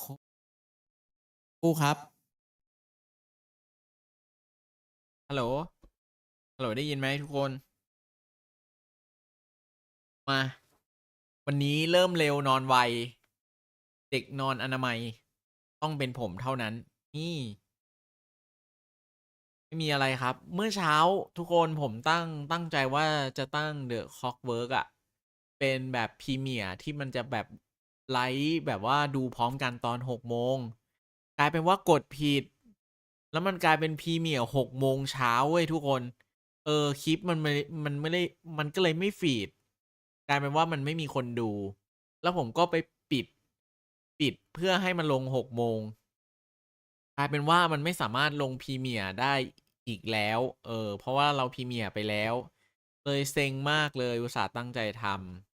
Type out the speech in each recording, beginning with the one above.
ครูครับ ฮัลโหล ฮัลโหลได้ยินไหมทุกคน มา วันนี้เริ่มเร็วนอนไว เด็กนอนอนามัย ต้องเป็นผมเท่านั้น นี่ ไม่มีอะไรครับ เมื่อเช้าทุกคนผมตั้งตั้งใจว่าจะตั้ง The Clockwork อะเป็นแบบพรีเมียร์ที่มันจะแบบ ไลฟ์แบบว่าดูพร้อมกันตอนหกโมงกลายเป็นว่ากดผิด แล้วมันกลายเป็นพรีเมียร์หกโมงเช้าเว้ยทุกคน เออคลิปมันไม่มันไม่ได้มันก็เลยไม่ฟีด กลายเป็นว่ามันไม่มีคนดู แล้วผมก็ไปปิด ปิดเพื่อให้มันลงหกโมงกลายเป็นว่ามันไม่สามารถลงพรีเมียร์ได้อีกแล้ว เออ เพราะว่าเราพรีเมียร์ไปแล้ว เลยเซ็งมากเลยอุตส่าห์ตั้งใจทำ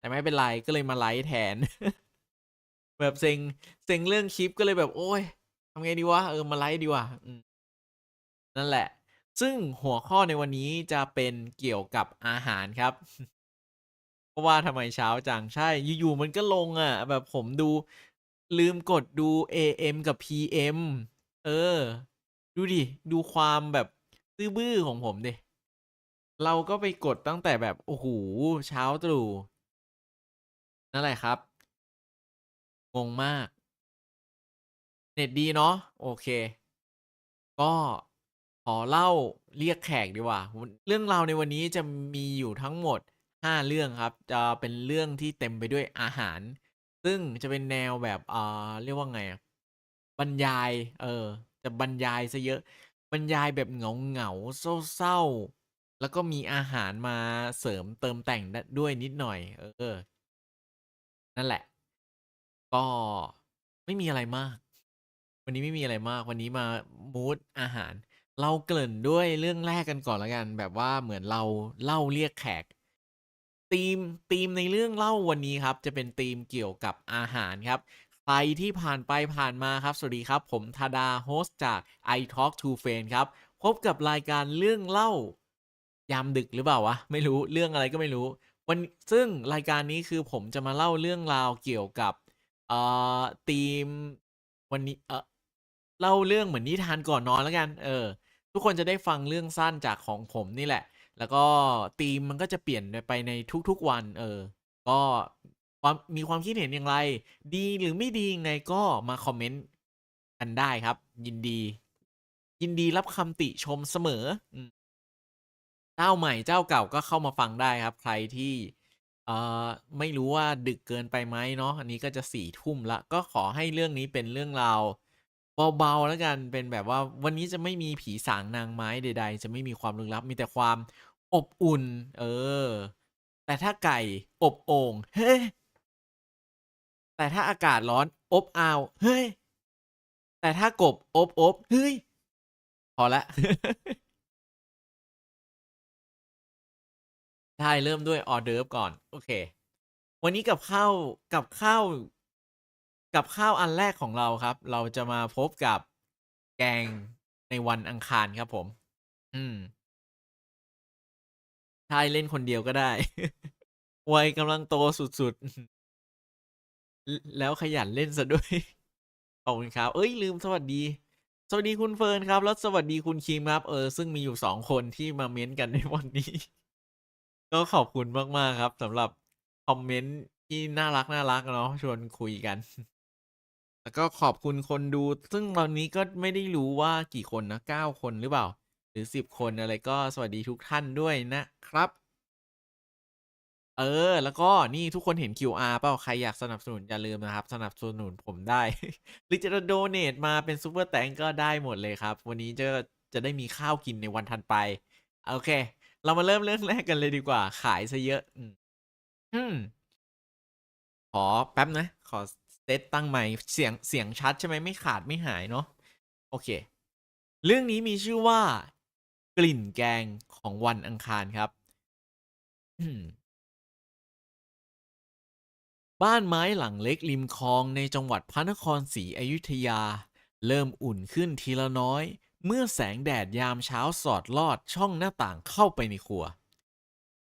แต่ไม่เป็นไรก็เลยมาไลฟ์แทน แบบเซ็งเซ็งเรื่องคลิปก็เลยแบบ โอ้ยทำไงดีวะเออมาไลฟ์ดีว่าอืมนั่นแหละ ซึ่งหัวข้อในวันนี้จะเป็นเกี่ยวกับอาหารครับเพราะว่าทำไมเช้าจังใช่อยู่ๆมันก็ลงอะแบบผมดูลืมกดดู AM กับ PM เออ ดูดิ ดูความแบบซื่อบื้อของผมดิ เราก็ไปกดตั้งแต่แบบ โอ้โฮเช้าตรู่ นั่นแหละครับ งงมาก เน็ตดีเนาะโอเค ก็ขอเล่าเรียกแขกดีกว่า เรื่องราวในวันนี้จะมีอยู่ทั้งหมด 5 เรื่องครับ จะเป็นเรื่องที่เต็มไปด้วยอาหาร ซึ่งจะเป็นแนวแบบอ่าเรียกว่าไงอะบรรยาย เออ จะบรรยายเสียเยอะ บรรยายแบบเหงาๆเศร้าๆแล้วก็มีอาหารมาเสริมเติมแต่งด้วยนิดหน่อย เออ นั่นแหละ ก็ไม่มีอะไรมาก วันนี้ไม่มีอะไรมาก วันนี้มามูดอาหาร เราเกริ่นด้วยเรื่องแรกกันก่อนล้วกัน แบบว่าเหมือนเราเล่าเรียกแขกธีมธีมในเรื่องเล่าวันนี้ครับ จะเป็นธีมเกี่ยวกับอาหารครับใครที่ผ่านไปผ่านมาครับ สวัสดีครับ ผมธดาโฮสต์จาก I Talk to f r i e n d ครับ พบกับรายการเรื่องเล่า ยามดึกหรือเปล่าวะ ไม่รู้เรื่องอะไรก็ไม่รู้ วันซึ่งรายการนี้คือผมจะมาเล่าเรื่องราวเกี่ยวกับเอ่อธีมวันนี้เออเล่าเรื่องเหมือนนิทานก่อนนอนแล้วกัน เออ ทุกคนจะได้ฟังเรื่องสั้นจากของผมนี่แหละ แล้วก็ธีมมันก็จะเปลี่ยนไปในทุกๆวัน เออ ก็ความมีความคิดเห็นอย่างไร ดีหรือไม่ดียังไงก็มาคอมเมนต์กันได้ครับ ยินดี ยินดีรับคำติชมเสมอ จ้าใหม่เจ้าเก่าก็เข้ามาฟังได้ครับ ใครที่เอ่อไม่รู้ว่าดึกเกินไปไหมเนาะอันนี้ก็จะ4ทุ่มล้วก็ขอให้เรื่องนี้เป็นเรื่องราวเบาๆแล้วกันเป็นแบบว่าวันนี้จะไม่มีผีสางนางไม้ใด ๆ จะไม่มีความลึกลับมีแต่ความอบอุ่น เออ แต่ถ้าไก่อบโอ่งเฮ้แต่ถ้าอากาศร้อนอบอ้าวเฮ้ยแต่ถ้ากบอบๆเฮ้ยพอล้ว ใช่เริ่มด้วย hors d'oeuvre ก่อน โอเค วันนี้กับข้าวกับข้าวกับข้าวอันแรกของเราครับ เราจะมาพบกับแกงในวันอังคารครับผม อืมใช่เล่นคนเดียวก็ได้ วัยกำลังโตสุดๆ แล้วขยันเล่นเสียด้วย ขอบคุณครับเฮ้ยลืมสวัสดี สวัสดีคุณเฟิร์นครับ แล้วสวัสดีคุณคิมครับ เออ ซึ่งมีอยู่2คนที่มาเม้นต์กันในวันนี้ ก็ขอบคุณมาก ๆ ครับสำหรับคอมเมนต์ที่น่ารักๆเนาะชวนคุยกัน แล้วก็ขอบคุณคนดู ซึ่งตอนนี้ก็ไม่ได้รู้ว่ากี่คนนะ9คนหรือเปล่า หรือ10คนอะไรก็สวัสดีทุกท่านด้วยนะครับ เออ แล้วก็นี่ทุกคนเห็น QR เปล่าใครอยากสนับสนุนอย่าลืมนะครับ สนับสนุนผมได้ หรือจะโดเนตมาเป็นซูเปอร์แธงก์ก็ได้หมดเลยครับ วันนี้จะจะได้มีข้าวกินในวันถัดไป โอเค เรามาเริ่มเรื่องแรกกันเลยดีกว่า ขายเสียเยอะอืมอืมขอแป๊บนะ ขอเซตตั้งไมค์เสียงเสียงชัดใช่ไหมไม่ขาดไม่หายเนาะโอเค เรื่องนี้มีชื่อว่า กลิ่นแกงของวันอังคารครับอืมบ้านไม้หลังเล็กริมคลองในจังหวัดพระนครศรีอยุธยา เริ่มอุ่นขึ้นทีละน้อย เมื่อแสงแดดยามเช้าสอดลอดช่องหน้าต่างเข้าไปในครัว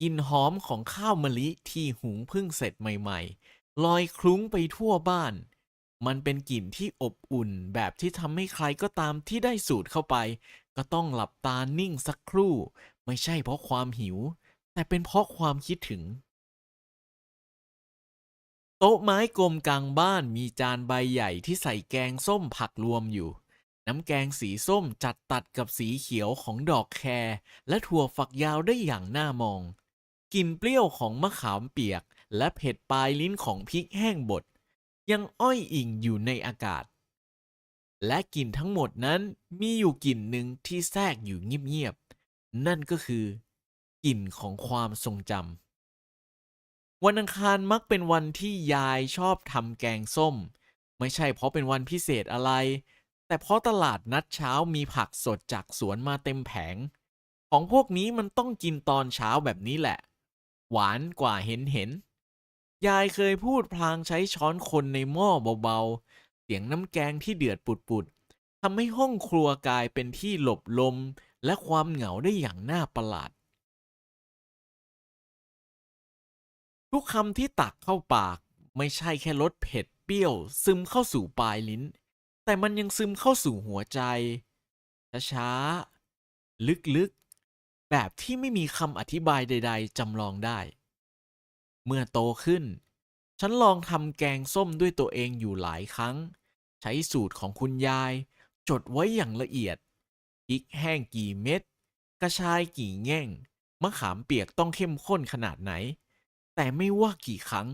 กลิ่นหอมของข้าวมะลิที่หุงเพิ่งเสร็จใหม่ๆ ลอยคลุ้งไปทั่วบ้าน มันเป็นกลิ่นที่อบอุ่นแบบที่ทำให้ใครก็ตามที่ได้สูดเข้าไป ก็ต้องหลับตานิ่งสักครู่ ไม่ใช่เพราะความหิว แต่เป็นเพราะความคิดถึง โต๊ะไม้กลมกลางบ้านมีจานใบใหญ่ที่ใส่แกงส้มผักรวมอยู่ น้ำแกงสีส้มจัดตัดกับสีเขียวของดอกแครและถั่วฝักยาวได้อย่างน่ามอง กลิ่นเปรี้ยวของมะขามเปียก และเผ็ดปลายลิ้นของพริกแห้งบดยังอ้อยอิงอยู่ในอากาศ และกลิ่นทั้งหมดนั้นมีอยู่กลิ่นหนึ่งที่แทรกอยู่เงียบๆ นั่นก็คือกลิ่นของความทรงจำ วันอังคารมักเป็นวันที่ยายชอบทำแกงส้ม ไม่ใช่เพราะเป็นวันพิเศษอะไร แต่เพราะตลาดนัดเช้ามีผักสดจากสวนมาเต็มแผง ของพวกนี้มันต้องกินตอนเช้าแบบนี้แหละ หวานกว่าเห็นเห็น ยายเคยพูดพลางใช้ช้อนคนในหม้อเบาๆ เสียงน้ำแกงที่เดือดปุดๆทำให้ห้องครัวกลายเป็นที่หลบลมและความเหงาได้อย่างน่าประหลาด ทุกคำที่ตักเข้าปากไม่ใช่แค่รสเผ็ดเปรี้ยว ซึมเข้าสู่ปลายลิ้น แต่มันยังซึมเข้าสู่หัวใจ ช้าๆ ลึกๆ แบบที่ไม่มีคำอธิบายใด ๆจำลองได้ เมื่อโตขึ้น ฉันลองทำแกงส้มด้วยตัวเองอยู่หลายครั้ง ใช้สูตรของคุณยาย จดไว้อย่างละเอียดพริกแห้งกี่เม็ด กระชายกี่แง่ง มะขามเปียกต้องเข้มข้นขนาดไหน แต่ไม่ว่ากี่ครั้ง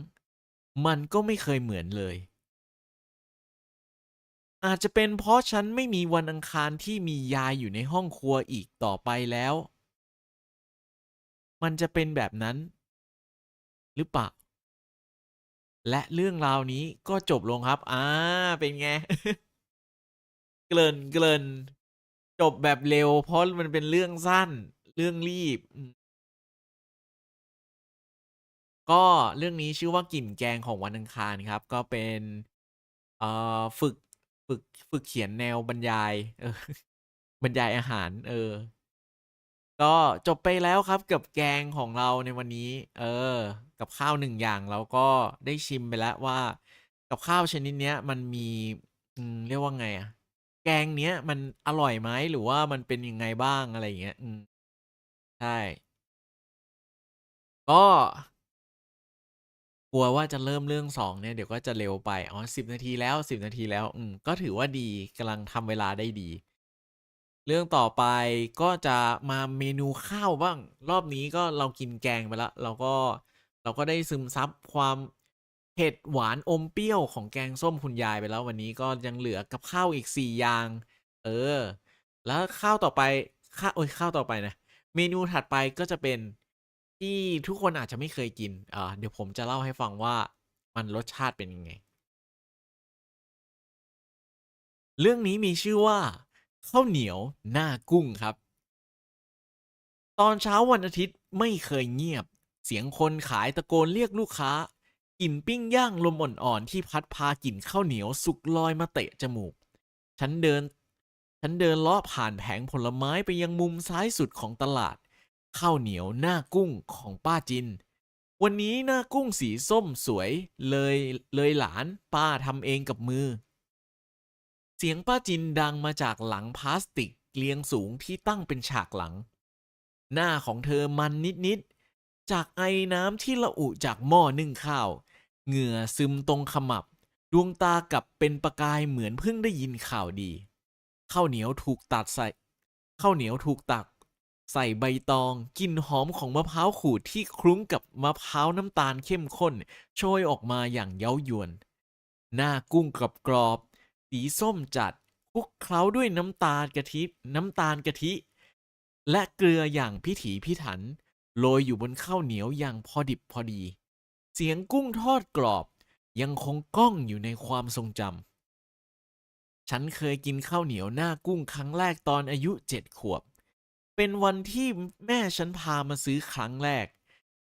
มันก็ไม่เคยเหมือนเลย อาจจะเป็นเพราะฉันไม่มีวันอังคารที่มียายอยู่ในห้องครัวอีกต่อไปแล้ว มันจะเป็นแบบนั้น หรือเปล่า และเรื่องราวนี้ก็จบลงครับ อ่า เป็นไง เกริ่นเกริ่นจบแบบเร็ว เพราะมันเป็นเรื่องสั้น เรื่องรีบ ก็เรื่องนี้ชื่อว่ากลิ่นแกงของวันอังคารครับ ก็เป็นเอ่อฝึก ฝึกฝึกเขียนแนวบรรยาย เออ บรรยายอาหาร เออ ก็จบไปแล้วครับกับแกงของเราในวันนี้ เออ กับข้าวหนึ่งอย่างเราก็ได้ชิมไปแล้วว่า กับข้าวชนิดเนี้ย มันมีอืมเรียกว่าไงอะแกงเนี้ย มันอร่อยไหมหรือว่ามันเป็นยังไงบ้างอะไรอย่างเงี้ย อืมใช่ ก็ ลัวว่าจะเริ่มเรื่อง2เนี่ยเดี๋ยวก็จะเร็วไปอ๋อ10นาทีแล้ว 10 นาทีแล้วอืมก็ถือว่าดีกำลังทำเวลาได้ดี เรื่องต่อไปก็จะมาเมนูข้าวบ้าง รอบนี้ก็เรากินแกงไปแล้วเราก็เราก็ได้ซึมซับความเผ็ดหวานอมเปรี้ยวของแกงส้มคุณยายไปแล้ววันนี้ก็ยังเหลือกับข้าวอีก 4 อย่าง เออ แล้วข้าวต่อไปข้าโอ๊ยข้าวต่อไปนะ เมนูถัดไปก็จะเป็น ที่ทุกคนอาจจะไม่เคยกินอ่าเดี๋ยวผมจะเล่าให้ฟังว่ามันรสชาติเป็นยังไง เรื่องนี้มีชื่อว่าข้าวเหนียวหน้ากุ้งครับ ตอนเช้าวันอาทิตย์ไม่เคยเงียบ เสียงคนขายตะโกนเรียกลูกค้ากลิ่นปิ้งย่างลมอ่อนๆที่พัดพากลิ่นข้าวเหนียวสุกลอยมาเตะจมูก ฉันเดิน ฉันเดินเลาะผ่านแผงผลไม้ไปยังมุมซ้ายสุดของตลาด ข้าวเหนียวหน้ากุ้งของป้าจิน วันนี้หน้ากุ้งสีส้มสวยเลยเลยหลานป้าทำเองกับมือ เสียงป้าจินดังมาจากหลังพลาสติกเรียงสูงที่ตั้งเป็นฉากหลัง หน้าของเธอมันนิดๆจากไอน้ำที่ละอุจากหม้อนึ่งข้าว เหงื่อซึมตรงขมับ ดวงตากลับเป็นประกายเหมือนเพิ่งได้ยินข่าวดีข้าวเหนียวถูกตัดใส่ข้าวเหนียวถูกตัก ใส่ใบตองกลิ่นหอมของมะพร้าวขูดที่คลุ้งกับมะพร้าวน้ำตาลเข้มข้นโชยออกมาอย่างเย้ายวน หน้ากุ้งกรอบกรอบๆสีส้มจัดคลุกเคล้าด้วยน้ำตาลกะทิน้ำตาลกะทิ และเกลืออย่างพิถีพิถัน โรยอยู่บนข้าวเหนียวอย่างพอดิบพอดี เสียงกุ้งทอดกรอบ ยังคงก้องอยู่ในความทรงจำฉันเคยกินข้าวเหนียวหน้ากุ้งครั้งแรกตอนอายุเจ็ดขวบ เป็นวันที่แม่ฉันพามาซื้อครั้งแรก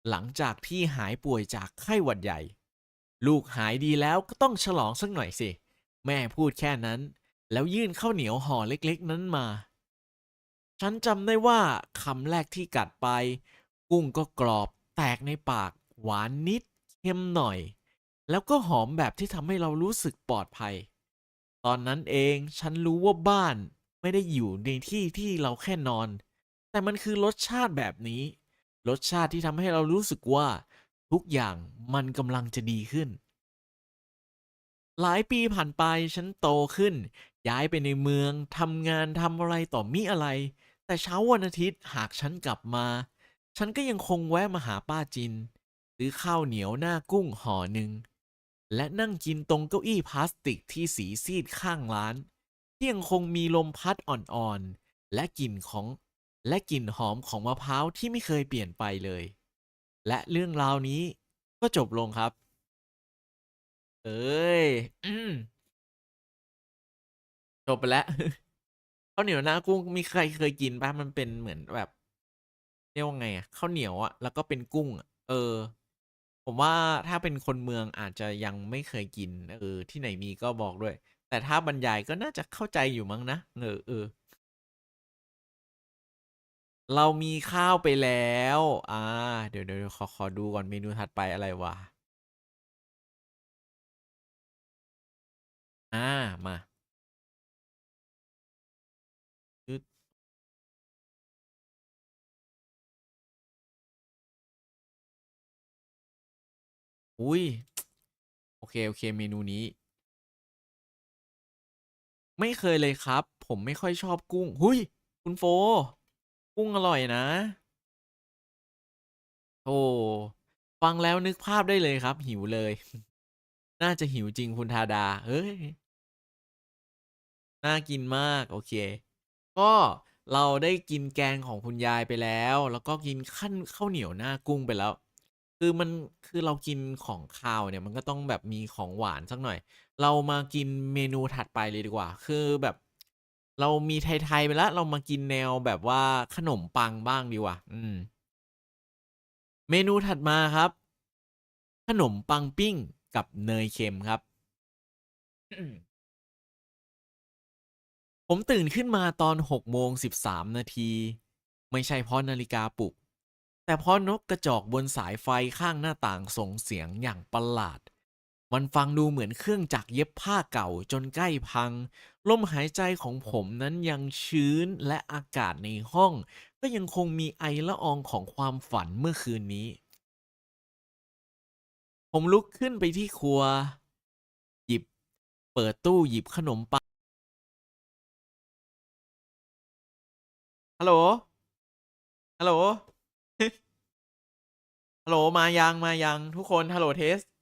หลังจากที่หายป่วยจากไข้หวัดใหญ่ ลูกหายดีแล้วก็ต้องฉลองสักหน่อยสิ แม่พูดแค่นั้น แล้วยื่นข้าวเหนียวห่อเล็กๆ นั้นมา ฉันจำได้ว่าคำแรกที่กัดไป กุ้งก็กรอบแตกในปาก หวานนิดเค็มหน่อย แล้วก็หอมแบบที่ทำให้เรารู้สึกปลอดภัย ตอนนั้นเองฉันรู้ว่าบ้านไม่ได้อยู่ในที่ที่เราแค่นอน แต่มันคือรสชาติแบบนี้ รสชาติที่ทำให้เรารู้สึกว่าทุกอย่างมันกำลังจะดีขึ้น หลายปีผ่านไปฉันโตขึ้น ย้ายไปในเมืองทำงานทำอะไรต่อมิอะไร แต่เช้าวันอาทิตย์หากฉันกลับมา ฉันก็ยังคงแวะมาหาป้าจินซื้อข้าวเหนียวหน้ากุ้งห่อหนึ่งและนั่งกินตรงเก้าอี้พลาสติกที่สีซีดข้างร้าน ที่ยังคงมีลมพัดอ่อนๆ และกลิ่นของ และกลิ่นหอมของมะพร้าวที่ไม่เคยเปลี่ยนไปเลย และเรื่องราวนี้ก็จบลงครับ เอ้ยอืมจบไปแล้วข้าวเหนียวหน้ากุ้งมีใครเคยกินปะมันเป็นเหมือนแบบเรียกว่าไงอะข้าวเหนียวอะแล้วก็เป็นกุ้งเออ ผมว่าถ้าเป็นคนเมืองอาจจะยังไม่เคยกิน เออ ที่ไหนมีก็บอกด้วย แต่ถ้าบรรยายก็น่าจะเข้าใจอยู่มั้งนะเออเออ เรามีข้าวไปแล้ว อ่า เดี๋ยวเดี๋ยวขอขอดูก่อนเมนูถัดไปอะไรวะ อ่า มาอุ้ย โอเค โอเค เมนูนี้ ไม่เคยเลยครับ ผมไม่ค่อยชอบกุ้ง หุยคุณโฟ กุ้งอร่อยนะ โอ้ฟังแล้วนึกภาพได้เลยครับ หิวเลย น่าจะหิวจริงคุณทาดาเฮ้ย น่ากินมาก โอเค ก็เราได้กินแกงของคุณยายไปแล้ว แล้วก็กินขั้นข้าวเหนียวหน้ากุ้งไปแล้ว คือมันคือเรากินของคาวเนี่ย มันก็ต้องแบบมีของหวานสักหน่อย เรามากินเมนูถัดไปเลยดีกว่า คือแบบ เรามีไทย ๆ ไปแล้ว เรามากินแนวแบบว่าขนมปังบ้างดีกว่า อืม เมนูถัดมาครับ ขนมปังปิ้งกับเนยเค็มครับ ผมตื่นขึ้นมาตอน6โมง13นาที ไม่ใช่เพราะนาฬิกาปลุก แต่เพราะนกกระจอกบนสายไฟข้างหน้าต่างส่งเสียงอย่างประหลาด มันฟังดูเหมือนเครื่องจักรเย็บผ้าเก่าจนใกล้พัง ลมหายใจของผมนั้นยังชื้นและอากาศในห้อง ก็ยังคงมีไอละอองของความฝันเมื่อคืนนี้ ผมลุกขึ้นไปที่ครัว หยิบ เปิดตู้หยิบขนมปัง ฮัลโหล ฮัลโหล ฮัลโหล มายัง มายัง ทุกคน ฮัลโหลเทส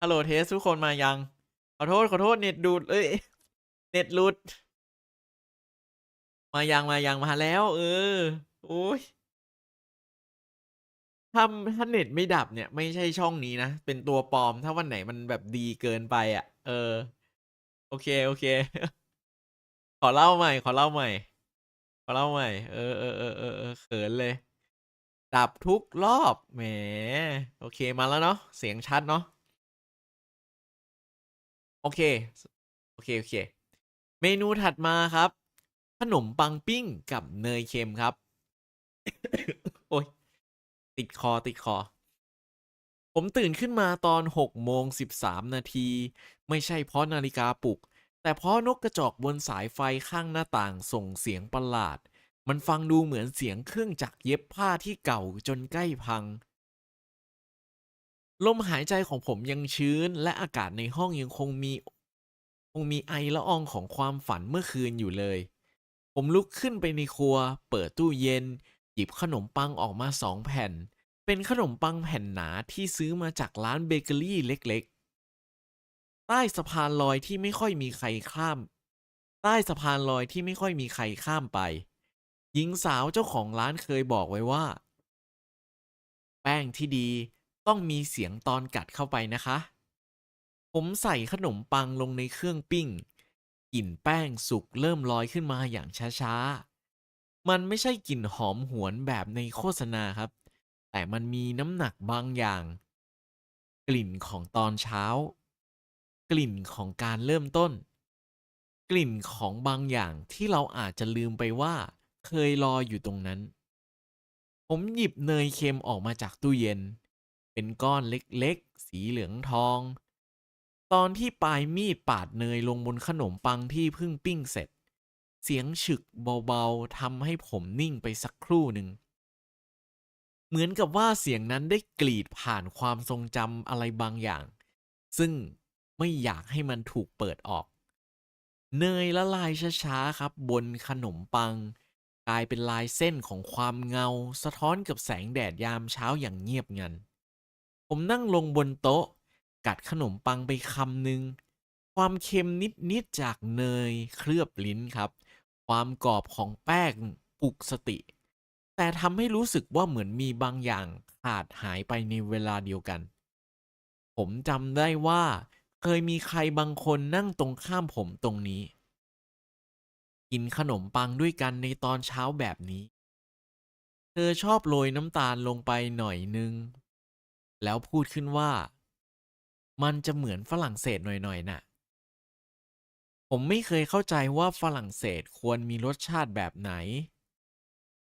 ฮัลโหลเทสทุกคนมายัง ขอโทษขอโทษเน็ตดูดเอ้ย เน็ตหลุด มายังมายังมาแล้ว เออ โอ้ยถ้าถ้าเน็ตไม่ดับเนี่ย ไม่ใช่ช่องนี้นะ เป็นตัวปลอมถ้าวันไหนมันแบบดีเกินไปอะเออ โอเค โอเค ขอเล่าใหม่ ขอเล่าใหม่ ขอเล่าใหม่ เออเออเออเออเออเขินเลย ดับทุกรอบแหมโอเคมาแล้วเนาะเสียงชัดเนาะโอเค โอเค โอเค เมนูถัดมาครับ ขนมปังปิ้งกับเนยเค็มครับ โอ๊ยติดคอติดคอ ผมตื่นขึ้นมาตอน6โมง13 นาที ไม่ใช่เพราะนาฬิกาปลุก แต่เพราะนกกระจอกบนสายไฟข้างหน้าต่างส่งเสียงประหลาด มันฟังดูเหมือนเสียงเครื่องจักรเย็บผ้าที่เก่าจนใกล้พัง ลมหายใจของผมยังชื้น และอากาศในห้องยังคงมีคงมีไอละอองของความฝันเมื่อคืนอยู่เลย ผมลุกขึ้นไปในครัว เปิดตู้เย็น หยิบขนมปังออกมาสองแผ่น เป็นขนมปังแผ่นหนาที่ซื้อมาจากร้านเบเกอรี่เล็กๆ ใต้สะพานลอยที่ไม่ค่อยมีใครข้าม ใต้สะพานลอยที่ไม่ค่อยมีใครข้ามไป หญิงสาวเจ้าของร้านเคยบอกไว้ว่า แป้งที่ดีต้องมีเสียงตอนกัดเข้าไปนะคะ ผมใส่ขนมปังลงในเครื่องปิ้งกลิ่นแป้งสุกเริ่มลอยขึ้นมาอย่างช้าๆ มันไม่ใช่กลิ่นหอมหวนแบบในโฆษณาครับ แต่มันมีน้ำหนักบางอย่าง กลิ่นของตอนเช้า กลิ่นของการเริ่มต้น กลิ่นของบางอย่างที่เราอาจจะลืมไปว่า เคยรออยู่ตรงนั้น ผมหยิบเนยเค็มออกมาจากตู้เย็น เป็นก้อนเล็กๆ สีเหลืองทอง ตอนที่ปลายมีดปาดเนยลงบนขนมปังที่เพิ่งปิ้งเสร็จ เสียงฉึกเบาๆทำให้ผมนิ่งไปสักครู่หนึ่ง เหมือนกับว่าเสียงนั้นได้กรีดผ่านความทรงจำอะไรบางอย่าง ซึ่งไม่อยากให้มันถูกเปิดออกเนยละลายช้าๆครับ บนขนมปัง ลายเป็นลายเส้นของความเงา สะท้อนกับแสงแดดยามเช้าอย่างเงียบงัน ผมนั่งลงบนโต๊ะ กัดขนมปังไปคำหนึ่ง ความเค็มนิด ๆ จากเนยเคลือบลิ้นครับ ความกรอบของแป้งปลุกสติ แต่ทำให้รู้สึกว่าเหมือนมีบางอย่างขาดหายไปในเวลาเดียวกัน ผมจำได้ว่า เคยมีใครบางคนนั่งตรงข้ามผมตรงนี้ กินขนมปังด้วยกันในตอนเช้าแบบนี้ เธอชอบโรยน้ำตาลลงไปหน่อยนึง แล้วพูดขึ้นว่า มันจะเหมือนฝรั่งเศสหน่อยๆน่ะ ผมไม่เคยเข้าใจว่าฝรั่งเศสควรมีรสชาติแบบไหน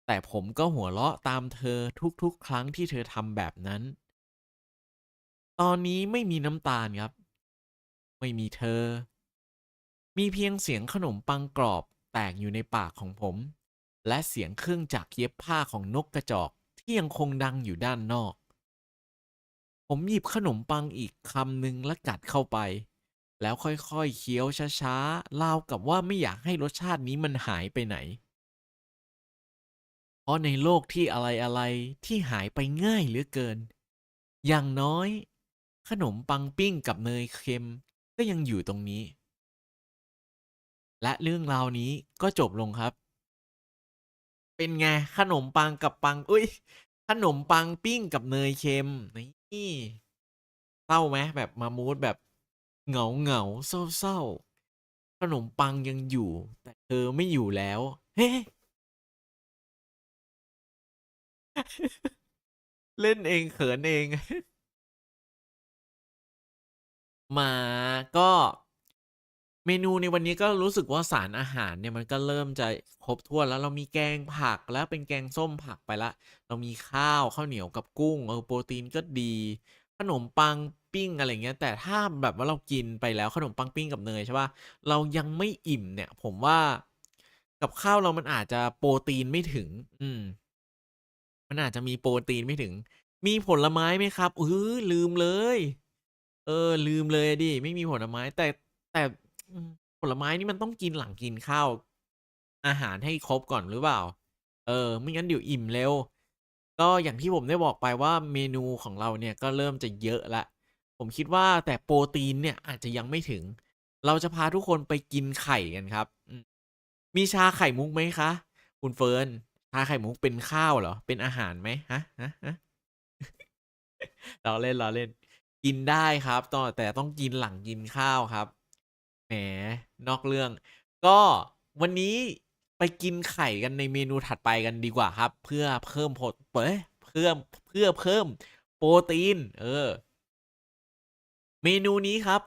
แต่ผมก็หัวเราะตามเธอทุกๆ ครั้งที่เธอทำแบบนั้น ตอนนี้ไม่มีน้ำตาลครับ ไม่มีเธอมีเพียงเสียงขนมปังกรอบ แตกอยู่ในปากของผม และเสียงเครื่องจักรเย็บผ้าของนกกระจอกที่ยังคงดังอยู่ด้านนอก ผมหยิบขนมปังอีกคำหนึ่งและกัดเข้าไป แล้วค่อยๆเคี้ยวช้าๆราวกับว่าไม่อยากให้รสชาตินี้มันหายไปไหน เพราะในโลกที่อะไรๆที่หายไปง่ายเหลือเกิน อย่างน้อย ขนมปังปิ้งกับเนยเค็มก็ยังอยู่ตรงนี้ และเรื่องราวนี้ก็จบลงครับ เป็นไง ขนมปังกับปัง อุ้ย ขนมปังปิ้งกับเนยเค็ม นี่เศร้าไหมแบบมามูดแบบเหงาเหงาเศร้าเศร้าขนมปังยังอยู่ แต่เธอไม่อยู่แล้ว เฮ้ เล่นเองเขินเอง มาก็ เมนูในวันนี้ก็รู้สึกว่าสารอาหารเนี่ยมันก็เริ่มจะครบถ้วนแล้วเรามีแกงผักแล้วเป็นแกงส้มผักไปละ เรามีข้าวข้าวเหนียวกับกุ้งเออโปรตีนก็ดี ขนมปังปิ้งอะไรเงี้ย แต่ถ้าแบบว่าเรากินไปแล้วขนมปังปิ้งกับเนยใช่ป่ะเรายังไม่อิ่มเนี่ย ผมว่ากับข้าวเรามันอาจจะโปรตีนไม่ถึง อืม มันอาจจะมีโปรตีนไม่ถึง มีผลไม้ไหมครับเออลืมเลย เออ ลืมเลยดิไม่มีผลไม้แต่แต่ ผลไม้นี่มันต้องกินหลังกินข้าว อาหารให้ครบก่อนหรือเปล่า เออ ไม่งั้นเดี๋ยวอิ่มเร็ว ก็อย่างที่ผมได้บอกไปว่าเมนูของเราเนี่ยก็เริ่มจะเยอะละ ผมคิดว่าแต่โปรตีนเนี่ยอาจจะยังไม่ถึง เราจะพาทุกคนไปกินไข่กันครับ มีชาไข่มุกไหมคะ คุณเฟิร์น ชาไข่มุกเป็นข้าวเหรอ เป็นอาหารไหมฮะฮะฮะเราเล่นเราเล่น กินได้ครับตอแต่ต้องกินหลังกินข้าวครับ แหมนอกเรื่อง ก็วันนี้ไปกินไข่กันในเมนูถัดไปกันดีกว่าครับ เพื่อเพิ่มโปรเอ้ยเพื่อเพื่อเพิ่มโปรตีน เออ เมนูนี้ครับ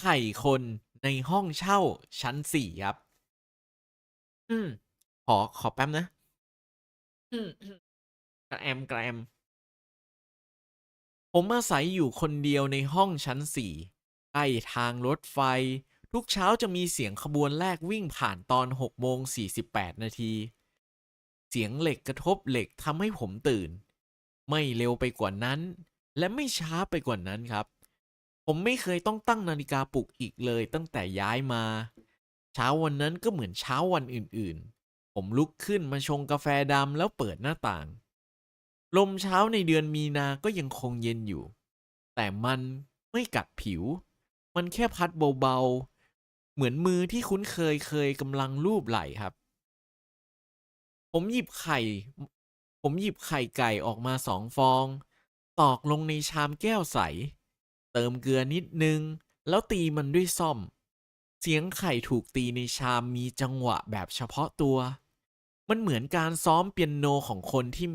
ไข่คนในห้องเช่าชั้นสี่ครับ อืม ขอขอแป๊บนะกระแอมกระแอมผมอาศัยอยู่คนเดียวในห้องชั้นสี่ใกล้ทางรถไฟ ทุกเช้าจะมีเสียงขบวนแรกวิ่งผ่านตอน6โมง48 นาที เสียงเหล็กกระทบเหล็กทำให้ผมตื่น ไม่เร็วไปกว่านั้น และไม่ช้าไปกว่านั้นครับ ผมไม่เคยต้องตั้งนาฬิกาปลุกอีกเลยตั้งแต่ย้ายมา เช้าวันนั้นก็เหมือนเช้าวันอื่นๆ ผมลุกขึ้นมาชงกาแฟดำแล้วเปิดหน้าต่าง ลมเช้าในเดือนมีนาก็ยังคงเย็นอยู่ แต่มันไม่กัดผิว มันแค่พัดเบาๆ เหมือนมือที่คุ้นเคยเคยกำลังลูบไหล่ครับ ผมหยิบไข่ ผมหยิบไข่ไก่ออกมาสองฟอง ตอกลงในชามแก้วใส เติมเกลือนิดนึง แล้วตีมันด้วยซ่อม เสียงไข่ถูกตีในชามมีจังหวะแบบเฉพาะตัว มันเหมือนการซ้อมเปียโนของคนที่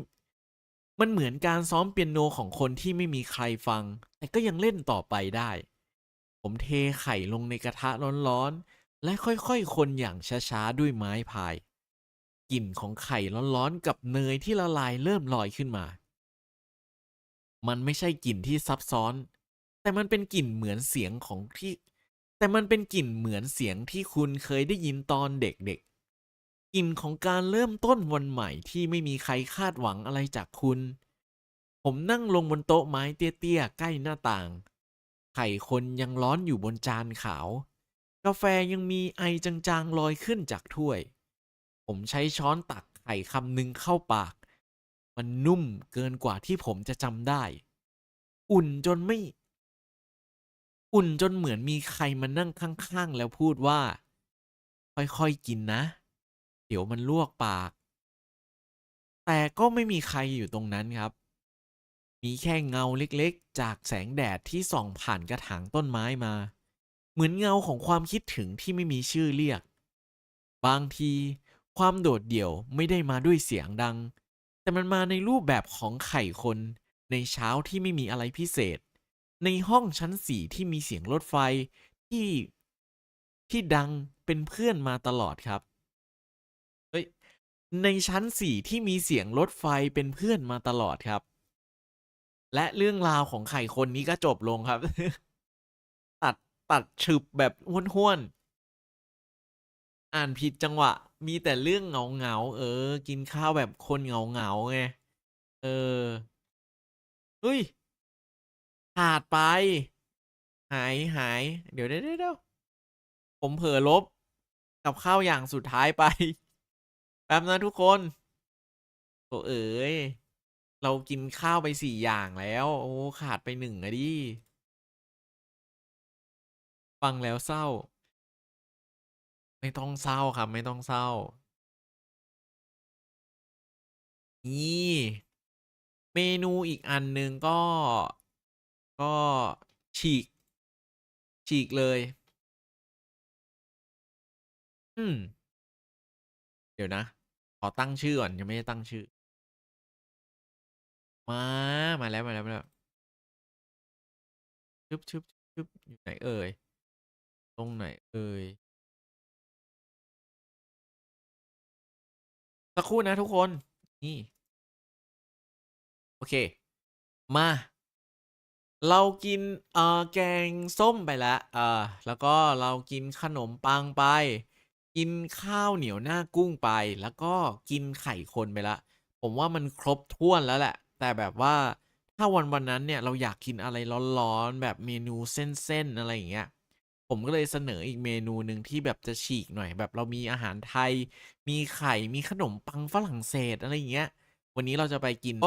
มันเหมือนการซ้อมเปียโนของคนที่ไม่มีใครฟัง แต่ก็ยังเล่นต่อไปได้ ผมเทไข่ลงในกระทะร้อนๆ และค่อยๆ คนอย่างช้าๆ ด้วยไม้พาย กลิ่นของไข่ร้อนๆ กับเนยที่ละลายเริ่มลอยขึ้นมา มันไม่ใช่กลิ่นที่ซับซ้อน แต่มันเป็นกลิ่นเหมือนเสียงของที่ แต่มันเป็นกลิ่นเหมือนเสียงที่คุณเคยได้ยินตอนเด็กๆ กลิ่นของการเริ่มต้นวันใหม่ที่ไม่มีใครคาดหวังอะไรจากคุณ ผมนั่งลงบนโต๊ะไม้เตี้ยๆ ใกล้หน้าต่าง ไข่คนยังร้อนอยู่บนจานขาว กาแฟยังมีไอจางๆลอยขึ้นจากถ้วย ผมใช้ช้อนตักไข่คำหนึ่งเข้าปาก มันนุ่มเกินกว่าที่ผมจะจำได้ อุ่นจนไม่ อุ่นจนเหมือนมีใครมานั่งข้างๆ แล้วพูดว่า ค่อยๆกินนะ เดี๋ยวมันลวกปาก แต่ก็ไม่มีใครอยู่ตรงนั้นครับ มีแค่เงาเล็กๆ จากแสงแดดที่ส่องผ่านกระถางต้นไม้มา เหมือนเงาของความคิดถึงที่ไม่มีชื่อเรียก บางทีความโดดเดี่ยวไม่ได้มาด้วยเสียงดัง แต่มันมาในรูปแบบของไข่คน ในเช้าที่ไม่มีอะไรพิเศษ ในห้องชั้นสี่ที่มีเสียงรถไฟที่ที่ดังเป็นเพื่อนมาตลอดครับเฮ้ยในชั้นสี่ที่มีเสียงรถไฟเป็นเพื่อนมาตลอดครับ และเรื่องราวของไข่คนนี้ก็จบลงครับ ตัดตัดฉึบแบบห้วนๆอ่านผิดจังหวะ มีแต่เรื่องเหงาเหงาเออ กินข้าวแบบคนเหงาเหงาไงเออเฮ้ยขาดไป หายหาย เดี๋ยวเดี๋ยวเดี๋ยวผมเผลอลบ กับข้าวอย่างสุดท้ายไป แป๊บนะทุกคนโอ้เอ๋ย เรากินข้าวไปสี่อย่างแล้ว โอ้ ขาดไปหนึ่งอะดิ ฟังแล้วเศร้า ไม่ต้องเศร้าครับ ไม่ต้องเศร้า นี่เมนูอีกอันหนึ่งก็ก็ฉีก ฉีกเลย อืม เดี๋ยวนะ ขอตั้งชื่อก่อน ยังไม่ได้ตั้งชื่อ มา มาแล้วมาแล้วมาแล้วชึบชึบชึบอยู่ไหนเอ่ย ตรงไหนเอ่ย สักครู่นะทุกคน นี่ โอเค มา เรากินเอ่อแกงส้มไปแล้วเอ่อแล้วก็เรากินขนมปังไป กินข้าวเหนียวหน้ากุ้งไป แล้วก็กินไข่คนไปแล้วผมว่ามันครบถ้วนแล้วแหละ แต่แบบว่าถ้าวันวันนั้นเนี่ยเราอยากกินอะไรร้อนๆแบบเมนูเส้นๆอะไรอย่างเงี้ยผมก็เลยเสนออีกเมนูหนึ่งที่แบบจะฉีกหน่อย แบบเรามีอาหารไทย มีไข่มีขนมปังฝรั่งเศสอะไรอย่างเงี้ย วันนี้เราจะไปกินโอ้